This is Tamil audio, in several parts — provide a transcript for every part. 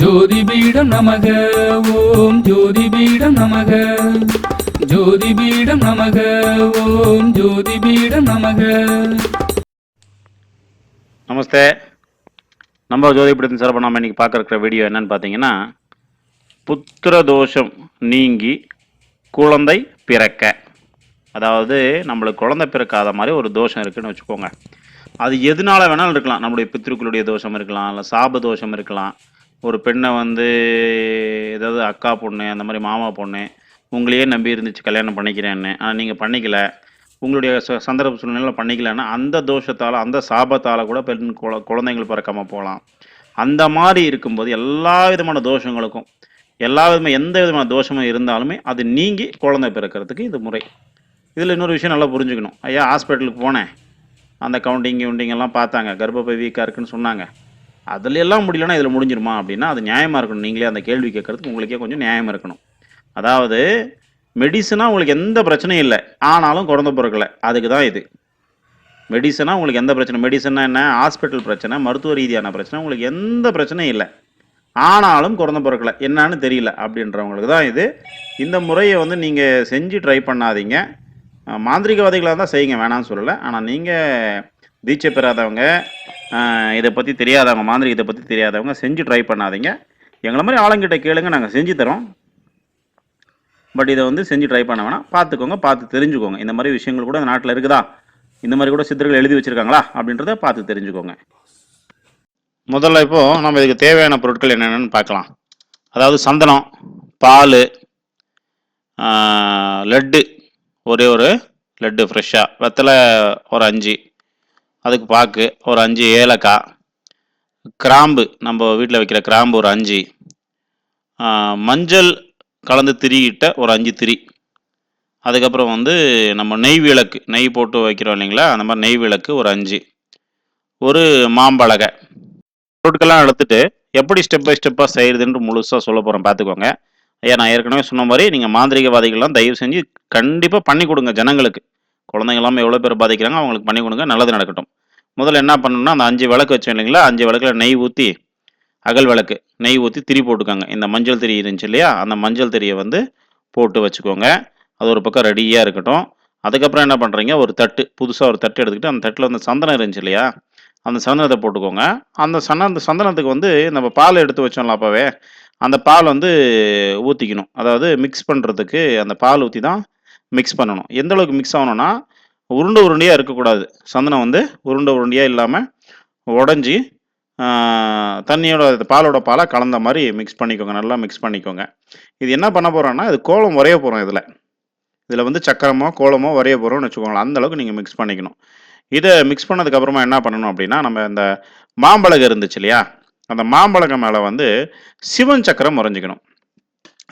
ஜோதிபீடம் நமக ஓம் ஜோதிபீடம் நமக. ஜோதிபீடம் நமக ஓம் ஜோதிபீடம் நமக. நமஸ்தே. நம்ம ஜோதிபுரத்தின் சிறப்பு நம்ம இன்னைக்கு பார்க்க இருக்கிற வீடியோ என்னன்னு பார்த்தீங்கன்னா புத்திர தோஷம் நீங்கி குழந்தை பிறக்க. அதாவது நம்மளுக்கு குழந்தை பிறக்காத மாதிரி ஒரு தோஷம் இருக்குன்னு வச்சுக்கோங்க. அது எதனால வேணாலும் இருக்கலாம். நம்மளுடைய பித்திருக்களுடைய தோஷம் இருக்கலாம் இல்லை சாப தோஷம் இருக்கலாம். ஒரு பெண்ணை வந்து ஏதாவது அக்கா பொண்ணு அந்த மாதிரி மாமா பொண்ணு உங்களையே நம்பி இருந்துச்சு கல்யாணம் பண்ணிக்கிறேன்னு. ஆனால் நீங்கள் பண்ணிக்கல. உங்களுடைய ச- சந்தர்ப்ப சூழ்நிலையில் பண்ணிக்கலன்னா அந்த தோஷத்தால் அந்த சாபத்தால் கூட பெண் குழ- குழந்தைகள் பிறக்காமல் போகலாம். அந்த மாதிரி இருக்கும்போது எல்லா விதமான தோஷங்களுக்கும் எல்லா விதமாக எந்த விதமான தோஷமும் இருந்தாலுமே அது நீங்கி குழந்தை பிறக்கிறதுக்கு இது முறை. இதில் இன்னொரு விஷயம் நல்லா புரிஞ்சுக்கணும். ஐயா ஹாஸ்பிட்டலுக்கு போனேன். அந்த கவுண்டிங் கவுண்டிங்கெல்லாம் பார்த்தாங்க. கர்ப்பப்பை வீக்காக இருக்குன்னு சொன்னாங்க. அதுல எல்லாம் முடியலன்னா இதில் முடிஞ்சிருமா? அப்படின்னா அது நியாயமாக இருக்கணும். நீங்களே அந்த கேள்வி கேட்கறதுக்கு உங்களுக்கே கொஞ்சம் நியாயமாக இருக்கணும். அதாவது மெடிசனாக உங்களுக்கு எந்த பிரச்சனையும் இல்லை. ஆனாலும் குழந்த பிறக்கல. அதுக்கு தான் இது. மெடிசனாக உங்களுக்கு எந்த பிரச்சனை? மெடிசன்னா என்ன? ஹாஸ்பிட்டல் பிரச்சனை மருத்துவ ரீதியான பிரச்சனை உங்களுக்கு எந்த பிரச்சனையும் இல்லை. ஆனாலும் குறந்த பிறக்கல. என்னன்னு தெரியல அப்படின்றவங்களுக்கு தான் இது. இந்த முறையை வந்து நீங்கள் செஞ்சு ட்ரை பண்ணாதீங்க. மாந்திரிகவாதிகளாக தான் செய்யுங்க. வேணாம்னு சொல்லலை. ஆனால் நீங்கள் தீட்சை பெறாதவங்க இதை பற்றி தெரியாதவங்க மாந்திரிகத்தை பற்றி தெரியாதவங்க செஞ்சு ட்ரை பண்ணாதீங்க. எங்களை மாதிரி ஆளுங்கிட்ட கேளுங்க நாங்கள் செஞ்சு தரோம். பட் இதை வந்து செஞ்சு ட்ரை பண்ண வேணாம். பார்த்துக்கோங்க பார்த்து தெரிஞ்சுக்கோங்க. இந்த மாதிரி விஷயங்கள் கூட இந்த நாட்டில் இருக்குதா? இந்த மாதிரி கூட சித்தர்கள் எழுதி வச்சுருக்காங்களா? அப்படின்றத பார்த்து தெரிஞ்சுக்கோங்க. முதல்ல இப்போது நம்ம இதுக்கு தேவையான பொருட்கள் என்னென்னு பார்க்கலாம். அதாவது சந்தனம் பால் லட்டு. ஒரே ஒரு லட்டு ஃப்ரெஷ்ஷாக வெத்தலை ஒரு அஞ்சு. அதுக்கு பாக்கு ஒரு அஞ்சு ஏலக்காய் கிராம்பு நம்ம வீட்டில் வைக்கிற கிராம்பு ஒரு அஞ்சு. மஞ்சள் கலந்து திரியிட்ட ஒரு அஞ்சு திரி. அதுக்கப்புறம் வந்து நம்ம நெய் விளக்கு நெய் போட்டு வைக்கிறோம் இல்லைங்களா? அந்த மாதிரி நெய் விளக்கு ஒரு அஞ்சு. ஒரு மாம்பழகை. பொருட்கள்லாம் எடுத்துகிட்டு எப்படி ஸ்டெப் பை ஸ்டெப்பாக செய்கிறதுன்னு முழுசாக சொல்ல போகிறேன் பார்த்துக்கோங்க. ஐயா நான் ஏற்கனவே சொன்ன மாதிரி நீங்கள் மாந்திரிகவாதிகள்லாம் தயவு செஞ்சு கண்டிப்பாக பண்ணி கொடுங்க ஜனங்களுக்கு. குழந்தைங்கெல்லாம் எவ்வளோ பேர் பாதிக்கிறாங்க அவங்களுக்கு பண்ணி கொடுங்க நல்லது நடக்கட்டும். முதல்ல என்ன பண்ணணும்னா அந்த அஞ்சு விளக்கு வச்சோம் இல்லைங்களா? அஞ்சு விளக்கில் நெய் ஊற்றி அகல் விளக்கு நெய் ஊற்றி திரி போட்டுக்கோங்க. இந்த மஞ்சள் திரி இருந்துச்சு இல்லையா? அந்த மஞ்சள் திரியை வந்து போட்டு வச்சுக்கோங்க. அது ஒரு பக்கம் ரெடியாக இருக்கட்டும். அதுக்கப்புறம் என்ன பண்ணுறீங்க ஒரு தட்டு புதுசாக ஒரு தட்டு எடுத்துக்கிட்டு அந்த தட்டில் வந்து சந்தனம் இருந்துச்சு இல்லையா? அந்த சந்தனத்தை போட்டுக்கோங்க. அந்த சன அந்த சந்தனத்துக்கு வந்து நம்ம பால் எடுத்து வச்சோம்ல அப்போவே அந்த பால் வந்து ஊற்றிக்கணும் அதாவது மிக்ஸ் பண்ணுறதுக்கு அந்த பால் ஊற்றி தான் மிக்ஸ் பண்ணணும். எந்த அளவுக்கு மிக்ஸ் ஆகணும்னா உருண்டை உருண்டையாக இருக்கக்கூடாது. சந்தனம் வந்து உருண்டை உருண்டையாக இல்லாமல் உடஞ்சி தண்ணியோட பாலோட பாலாக கலந்த மாதிரி மிக்ஸ் பண்ணிக்கோங்க. நல்லா மிக்ஸ் பண்ணிக்கோங்க. இது என்ன பண்ண போகிறோன்னா இது கோலம் வரைய போகிறோம் இதில். இதில் வந்து சக்கரமோ கோலமோ வரைய போகிறோம்னு வச்சுக்கோங்களேன். அந்தளவுக்கு நீங்கள் மிக்ஸ் பண்ணிக்கணும். இதை மிக்ஸ் பண்ணதுக்கப்புறமா என்ன பண்ணணும் அப்படின்னா நம்ம இந்த மாம்பழகம் இருந்துச்சு இல்லையா? அந்த மாம்பழகம் மேலே வந்து சிவன் சக்கரம் வரைஞ்சிக்கணும்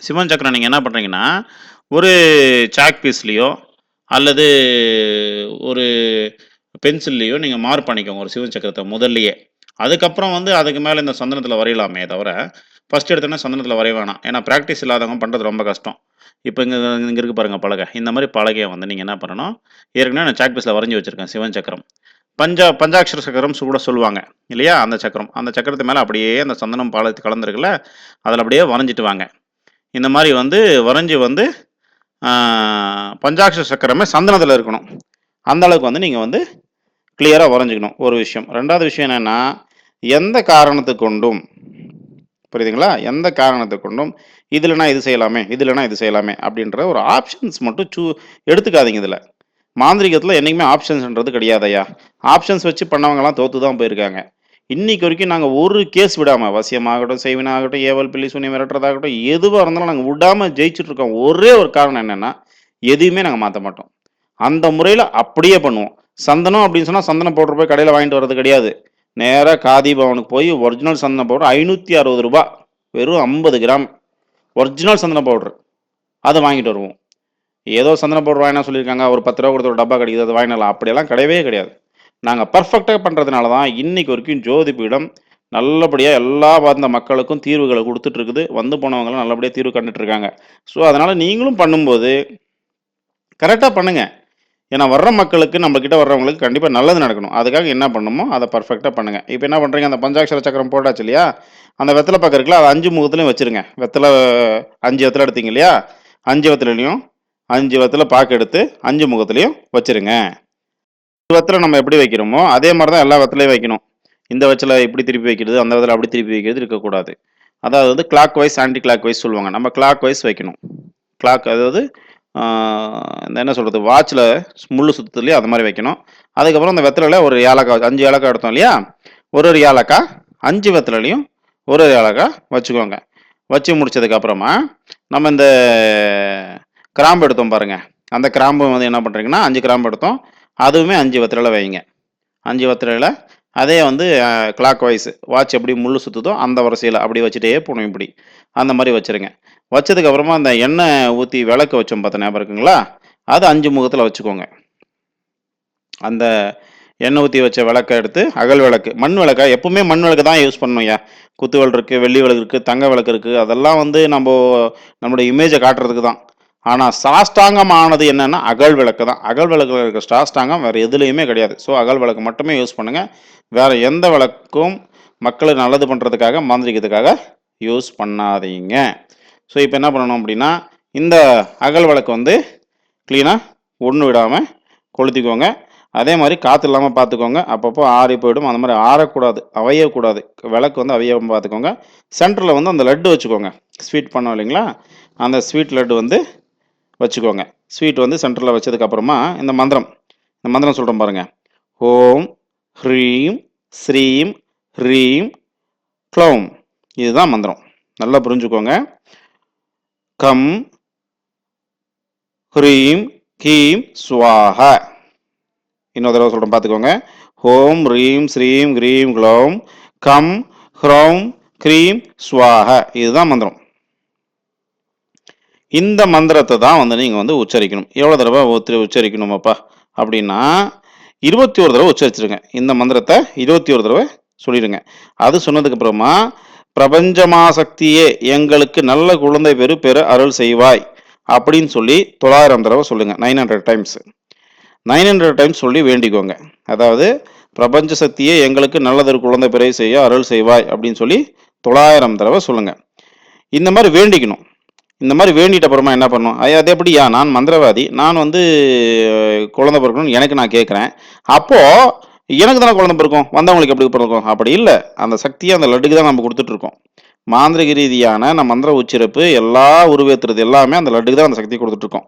சிவன் சக்கரம் நீங்கள் என்ன பண்ணுறீங்கன்னா ஒரு சாக் பீஸ்லேயோ அல்லது ஒரு பென்சில்லையோ நீங்கள் மார்க் பண்ணிக்கோங்க ஒரு சிவன் சக்கரத்தை முதல்லையே. அதுக்கப்புறம் வந்து அதுக்கு மேலே இந்த சந்தனத்தில் வரையலாமே தவிர ஃபஸ்ட் எடுத்தோன்னே சந்தனத்தில் வரைய வேணாம். ஏன்னா ப்ராக்டிஸ் இல்லாதவங்க பண்ணுறது ரொம்ப கஷ்டம். இப்போ இங்கே இங்கே இருக்கு பாருங்கள் பலகை. இந்த மாதிரி பலகையை வந்து நீங்கள் என்ன பண்ணணும்? ஏற்கனவே நான் சாக்பீஸில் வரைஞ்சி வச்சுருக்கேன் சிவன் சக்கரம். பஞ்சா பஞ்சாட்சர சக்கரம் கூட சொல்லுவாங்க இல்லையா? அந்த சக்கரம். அந்த சக்கரத்து மேலே அப்படியே அந்த சந்தனம் பாலத்து கலந்துருக்குல்ல அதில் அப்படியே வரைஞ்சிட்டு வாங்க. இந்த மாதிரி வந்து வரைஞ்சி வந்து ஆஹ், சக்கரமே சந்தனத்தில் இருக்கணும். அந்த அளவுக்கு வந்து நீங்கள் வந்து கிளியராக வரைஞ்சிக்கணும். ஒரு விஷயம். ரெண்டாவது விஷயம் என்னென்னா எந்த காரணத்தை கொண்டும் புரியுதுங்களா? எந்த காரணத்தை கொண்டும் இதுலனா இது செய்யலாமே இதுலனா இது செய்யலாமே அப்படின்ற ஒரு ஆப்ஷன்ஸ் மட்டும் சூ எடுத்துக்காதீங்க இதில். மாந்திரிகத்தில் என்றைக்குமே ஆப்ஷன்ஸ்ன்றது கிடையாதையா ஆப்ஷன்ஸ் வச்சு பண்ணவங்கலாம் தோற்று தான் போயிருக்காங்க. இன்னைக்கு வரைக்கும் நாங்கள் ஒரு கேஸ் விடாமல் வசியமாகட்டும் செய்வினாகட்டும் ஏவல் பிள்ளி சுனி மிரட்டுறதாகட்டும் எதுவாக இருந்தாலும் நாங்கள் விடாமல் ஜெயிச்சுட்ருக்கோம் ஒரே ஒரு காரணம் என்னென்னா எதையுமே நாங்கள் மாற்ற மாட்டோம். அந்த முறையில் அப்படியே பண்ணுவோம். சந்தனம் அப்படின்னு சொன்னால் சந்தனம் பவுடர் போய் கடையில் வாங்கிட்டு வர்றது கிடையாது. நேராக காதி பவனுக்கு போய் ஒரிஜினல் சந்தன பவுடர் ஐநூற்றி அறுபது ரூபாய் வெறும் ஐம்பது கிராம். ஒரிஜினல் சந்தன பவுடர். அதை வாங்கிட்டு வருவோம். ஏதோ சந்தன பவுடர் வாங்கினா சொல்லியிருக்காங்க ஒரு பத்து ரூபா கொடுத்த ஒரு டப்பா கிடைக்குது அதை வாங்கினாலாம். அப்படியெல்லாம் கிடையவே கிடையாது. நாங்கள் பர்ஃபெக்டாக பண்ணுறதுனால தான் இன்னைக்கு வரைக்கும் ஜோதி பீடம் நல்லபடியாக எல்லா பார்த்த மக்களுக்கும் தீர்வுகளை கொடுத்துட்டு இருக்குது வந்து போனவங்களும் நல்லபடியாக தீர்வு கண்டுட்ருக்காங்க. ஸோ அதனால் நீங்களும் பண்ணும்போது கரெக்டாக பண்ணுங்கள் ஏன்னா வர்ற மக்களுக்கு நம்மக்கிட்ட வர்றவங்களுக்கு கண்டிப்பாக நல்லது நடக்கணும். அதுக்காக என்ன பண்ணுமோ அதை பர்ஃபெக்டாக பண்ணுங்கள் இப்போ என்ன பண்ணுறீங்க அந்த பஞ்சாட்சர சக்கரம் போட்டாச்சு இல்லையா? அந்த வெத்தலை பக்கம் இருக்குல்ல அஞ்சு முகத்துலையும் வச்சுருங்க. வெத்தலை அஞ்சு வெத்தலை எடுத்தீங்க இல்லையா? அஞ்சு வெத்தலையும் அஞ்சு வெத்தலை பாக்கு எடுத்து அஞ்சு முகத்துலையும் வச்சுருங்க. வத்தில் நம்ம எப்படி வைக்கிறோமோ அதே மாதிரி தான் எல்லா வத்திலையும் வைக்கணும். இந்த வச்சில் இப்படி திருப்பி வைக்கிறது அந்த வத்தில் அப்படி திருப்பி வைக்கிறது இருக்கக்கூடாது. அதாவது வந்து clock wise anti clock wise சொல்லுவாங்க. நம்ம கிளாக் வைஸ் வைக்கணும். கிளாக் அதாவது இந்த என்ன சொல்கிறது வாட்சில் முள்ளு சுற்றுலையும் அது மாதிரி வைக்கணும். அதுக்கப்புறம் அந்த வெத்தலையில் ஒரு ஏலக்காய் அஞ்சு ஏலக்காய் எடுத்தோம் இல்லையா ஒரு ஒரு ஏலக்காய் அஞ்சு வெத்தலையும் ஒரு ஒரு ஏலக்காய் வச்சுக்கோங்க. வச்சு முடிச்சதுக்கப்புறமா நம்ம இந்த கிராம்பு எடுத்தோம் பாருங்கள் அந்த கிராம்பு வந்து என்ன பண்ணுறீங்கன்னா அஞ்சு கிராம்பு எடுத்தோம். அதுவுமே அஞ்சு வத்திரையில் வைங்க. அஞ்சு வத்திரையில் அதே வந்து கிளாக் வைஸ் வாட்ச் எப்படி முள் சுற்றுதோ அந்த வரிசையில் அப்படி வச்சுட்டே போகணும் இப்படி. அந்த மாதிரி வச்சுருங்க. வச்சதுக்கப்புறமா அந்த எண்ணெய் ஊற்றி விளக்கு வச்சோம் பார்த்த ஞாபகம் இருக்குங்களா? அது அஞ்சு முகத்தில் வச்சுக்கோங்க. அந்த எண்ணெய் ஊற்றி வச்ச விளக்கை எடுத்து அகல் விளக்கு மண் விளக்கா? எப்பவுமே மண் விளக்கு தான் யூஸ் பண்ணணும் ஐயா. குத்து இருக்குது வெள்ளி விளக்கு இருக்குது தங்க விளக்கு இருக்குது அதெல்லாம் வந்து நம்ம நம்மளுடைய இமேஜை காட்டுறதுக்கு தான். ஆனால் சாஷ்டாங்கமானது என்னென்னா அகல் விளக்கு தான். அகல் விளக்கில் இருக்க சாஷ்டாங்கம் வேறு எதுலேயுமே கிடையாது. ஸோ அகல் விளக்கு மட்டுமே யூஸ் பண்ணுங்கள் வேறு எந்த விளக்கும் மக்களுக்கு நல்லது பண்ணுறதுக்காக மாந்திரிக்கிறதுக்காக யூஸ் பண்ணாதீங்க. ஸோ இப்போ என்ன பண்ணணும் அப்படின்னா இந்த அகல் விளக்கு வந்து க்ளீனாக ஒன்று விடாமல் கொளுத்திக்கோங்க. அதே மாதிரி காற்று இல்லாமல் பார்த்துக்கோங்க அப்பப்போ ஆறி போயிடும். அந்த மாதிரி ஆறக்கூடாது. அவையக்கூடாது. விளக்கு வந்து அவையாமல் பார்த்துக்கோங்க சென்டரில் வந்து அந்த லட்டு வச்சுக்கோங்க. ஸ்வீட் பண்ணோம் இல்லைங்களா? அந்த ஸ்வீட் லட்டு வந்து வச்சுக்கோங்க. ஸ்வீட் வந்து சென்டரில் வச்சதுக்கப்புறமா இந்த மந்திரம். இந்த மந்திரம் சொல்கிறோம் பாருங்க. ஓம் ஹ்ரீம் ஸ்ரீம் ஹ்ரீம் க்ளௌம். இதுதான் மந்திரம். நல்லா புரிஞ்சுக்கோங்க. கம் ஹ்ரீம் கீம் சுவாஹா இன்னொரு தடவை சொல்கிறோம் பார்த்துக்கோங்க. ஓம் ரீம் ஸ்ரீம் க்ரீம் க்ளௌம். கம் ஹ்ரௌம் க்ரீம் ஸ்வாஹா. இதுதான் மந்திரம். இந்த மந்திரத்தை தான் வந்து நீங்கள் வந்து உச்சரிக்கணும். எவ்வளோ தடவை ஒத்து உச்சரிக்கணுமாப்பா? அப்படின்னா இருபத்தி ஒரு தடவை உச்சரிச்சிருங்க. இந்த மந்திரத்தை இருபத்தி ஒரு தடவை சொல்லிடுங்க. அது சொன்னதுக்கு அப்புறமா பிரபஞ்சமா சக்தியே எங்களுக்கு நல்ல குழந்தை பெரு பெற அருள் செய்வாய் அப்படின்னு சொல்லி தொள்ளாயிரம் தடவை சொல்லுங்கள் nine hundred times nine hundred times சொல்லி வேண்டிக்கோங்க. அதாவது பிரபஞ்ச சக்தியே எங்களுக்கு நல்லதொரு குழந்தை பிறகு செய்ய அருள் செய்வாய் அப்படின்னு சொல்லி தொள்ளாயிரம் தடவை சொல்லுங்கள் இந்த மாதிரி வேண்டிக்கணும். இந்த மாதிரி வேண்டிட்ட அப்புறமா என்ன பண்ணும்? ஐயா அது எப்படியா நான் மந்திரவாதி. நான் வந்து குழந்தை பிறக்கணும்னு எனக்கு நான் கேட்குறேன். அப்போது எனக்கு தானே குழந்தை பிறக்கும்? வந்தவங்களுக்கு எப்படி பிறக்கும்? அப்படி இல்லை. அந்த சக்தியை அந்த லட்டுக்கு தான் நம்ம கொடுத்துட்ருக்கோம் மாந்திரிக ரீதியான நம்ம மந்திர உச்சிறப்பு எல்லா உருவேத்துறது எல்லாமே அந்த லட்டுக்கு தான் அந்த சக்தி கொடுத்துட்ருக்கோம்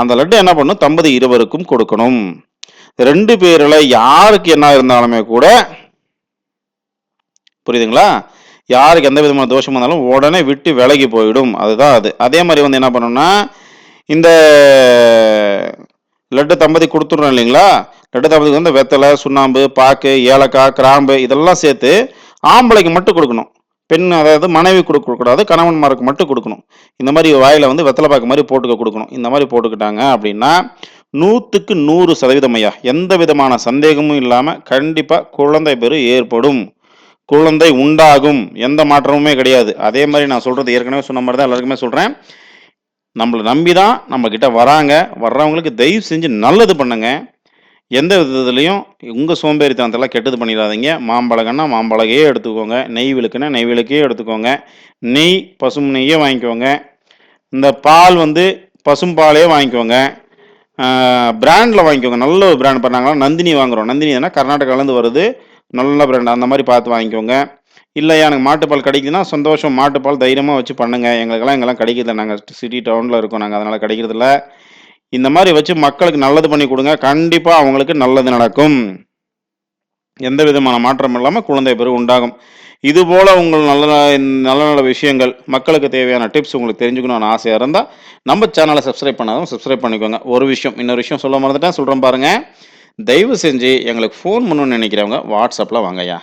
அந்த லட்டு என்ன பண்ணும்? தம்பதி இருவருக்கும் கொடுக்கணும். ரெண்டு பேரில் யாருக்கு என்ன இருந்தாலுமே கூட புரியுதுங்களா? யாருக்கு எந்த விதமான தோஷம் இருந்தாலும் உடனே விட்டு விலகி போயிடும். அதுதான் அது. அதே மாதிரி வந்து என்ன பண்ணணும்னா இந்த லட்டு தம்பதி கொடுத்துட்றோம் இல்லைங்களா? லட்டு தம்பதிக்கு வந்து வெத்தலை சுண்ணாம்பு பாக்கு ஏலக்காய் கிராம்பு இதெல்லாம் சேர்த்து ஆம்பளைக்கு மட்டும் கொடுக்கணும். பெண் அதாவது மனைவி கொடுக்கக்கூடாது கணவன்மாருக்கு மட்டும் கொடுக்கணும். இந்த மாதிரி வாயில் வந்து வெத்தலை பாக்கு மாதிரி போட்டுக்க கொடுக்கணும். இந்த மாதிரி போட்டுக்கிட்டாங்க அப்படின்னா நூற்றுக்கு நூறு சதவீதம் ஐயா. எந்த விதமான சந்தேகமும் இல்லாமல் கண்டிப்பாக குழந்தை பெரு ஏற்படும். குழந்தை உண்டாகும். எந்த மாற்றமுமே கிடையாது. அதே மாதிரி நான் சொல்கிறது ஏற்கனவே சொன்ன மாதிரி தான் எல்லாருக்குமே சொல்கிறேன் நம்மளை நம்பி தான் நம்மக்கிட்ட வராங்க. வர்றவங்களுக்கு தயவு செஞ்சு நல்லது பண்ணுங்க. எந்த விதத்துலையும் உங்கள் சோம்பேறித்தனத்தெல்லாம் கெட்டது பண்ணிடாதீங்க. மாம்பழகன்னா மாம்பழகையே எடுத்துக்கோங்க. நெய் விளக்குன்னா நெய் விளக்கையே எடுத்துக்கோங்க. நெய் பசும் நெய்யே வாங்கிக்கோங்க. இந்த பால் வந்து பசும்பாலே வாங்கிக்கோங்க. பிராண்டில் வாங்கிக்கோங்க. நல்ல ஒரு பிராண்ட். பண்ணாங்களா நந்தினி வாங்குறோம். நந்தினி தானே கர்நாடகாவிலேருந்து வருது. நல்ல பிராண்ட் அந்த மாதிரி பார்த்து வாங்கிக்கோங்க. இல்லையா எனக்கு மாட்டுப்பால் கிடைக்குதுன்னா சந்தோஷம் மாட்டுப்பால் தைரியமாக வச்சு பண்ணுங்கள் எங்களுக்கெல்லாம் எங்கெல்லாம் கிடைக்குது நாங்கள் சிட்டி டவுனில் இருக்கோம். நாங்கள் அதனால் கிடைக்கிறதில்ல. இந்த மாதிரி வச்சு மக்களுக்கு நல்லது பண்ணி கொடுங்க. கண்டிப்பாக அவங்களுக்கு நல்லது நடக்கும். எந்த விதமான மாற்றம் இல்லாமல் குழந்தை பெரு உண்டாகும். இது போல் உங்கள் நல்ல நல்ல நல்ல விஷயங்கள் மக்களுக்கு தேவையான டிப்ஸ் உங்களுக்கு தெரிஞ்சுக்கணும்னு ஆசையாக இருந்தால் நம்ம சேனலை சப்ஸ்கிரைப் பண்ணாதான் சப்ஸ்கிரைப் பண்ணிக்கோங்க. ஒரு விஷயம் இன்னொரு விஷயம் சொல்ல மறந்துட்டேன். சொல்கிறேன் பாருங்கள் தயவு செஞ்சு எங்களுக்கு ஃபோன் பண்ணணும்னு நினைக்கிறவங்க வாட்ஸ்அப்பில் வாங்கய்யா.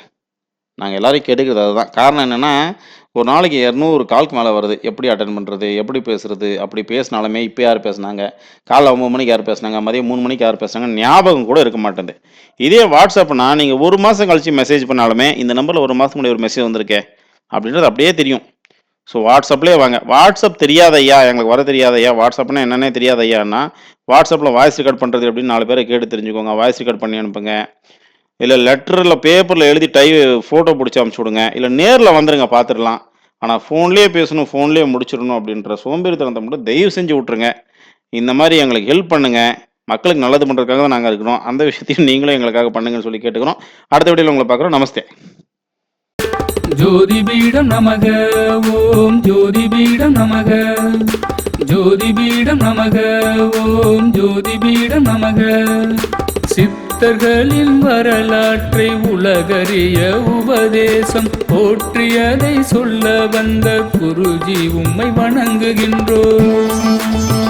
நாங்கள் எல்லோரும் கேட்டுக்கிறது அதுதான். காரணம் என்னென்னா ஒரு நாளைக்கு இரநூறு கால்க்கு மேலே வருது. எப்படி அட்டன் பண்ணுறது எப்படி பேசுறது? அப்படி பேசினாலுமே இப்போ யார் பேசுனாங்க? காலைல ஒம்பது மணிக்கு யார் பேசுனாங்க? மதியம் மூணு மணிக்கு யார் பேசுனாங்க? ஞாபகம் கூட இருக்க மாட்டேங்குது. இதே வாட்ஸ்அப்னா நீங்கள் ஒரு மாதம் கழித்து மெசேஜ் பண்ணாலுமே இந்த நம்பரில் ஒரு மாதம் முன்னாடி ஒரு மெசேஜ் வந்திருக்கே அப்படின்றது அப்படியே தெரியும். ஸோ வாட்ஸ்அப்லேயே வாங்க. வாட்ஸ்அப் தெரியாத ஐயா எங்களுக்கு வர தெரியாத ஐயா வாட்ஸ்அப்னா என்னன்னே தெரியாத ஐயான்னா வாட்ஸ்அப்பில் வாய்ஸ் ரெக்கார்ட் பண்ணுறது அப்படின்னு நாலு பேரை கேட்டு தெரிஞ்சுக்கோங்க. வாய்ஸ் ரெக்கார்ட் பண்ணி அனுப்புங்க. இல்லை லெட்டரில் பேப்பரில் எழுதி டை ஃபோட்டோ பிடிச்சி அமுச்சு விடுங்க. இல்லை நேரில் வந்துருங்க பார்த்துடலாம் ஆனால் ஃபோன்லேயே பேசணும் ஃபோன்லேயே முடிச்சிடணும் அப்படின்ற சோம்பேறித்தனத்தை மட்டும் தயவு செஞ்சு விட்ருங்க இந்த மாதிரி எங்களுக்கு ஹெல்ப் பண்ணுங்கள் மக்களுக்கு நல்லது பண்ணுறதுக்காக தான் நாங்கள் இருக்கிறோம். அந்த விஷயத்தையும் நீங்களும் எங்களுக்காக பண்ணுங்கன்னு சொல்லி கேட்டுக்கிறோம். அடுத்த வீடியோவில் உங்களை பார்க்குறோம். நமஸ்தே. ஜோதிபீடம் நமக ஓம் ஜோதிபீடம் நமக. ஜோதிபீடம் நமக ஓம் ஜோதிபீடம் நமக. சித்தர்களின் வரலாற்றை உலகறிய உபதேசம் போற்றியதை சொல்ல வந்த குருஜி உம்மை வணங்குகின்றோம்.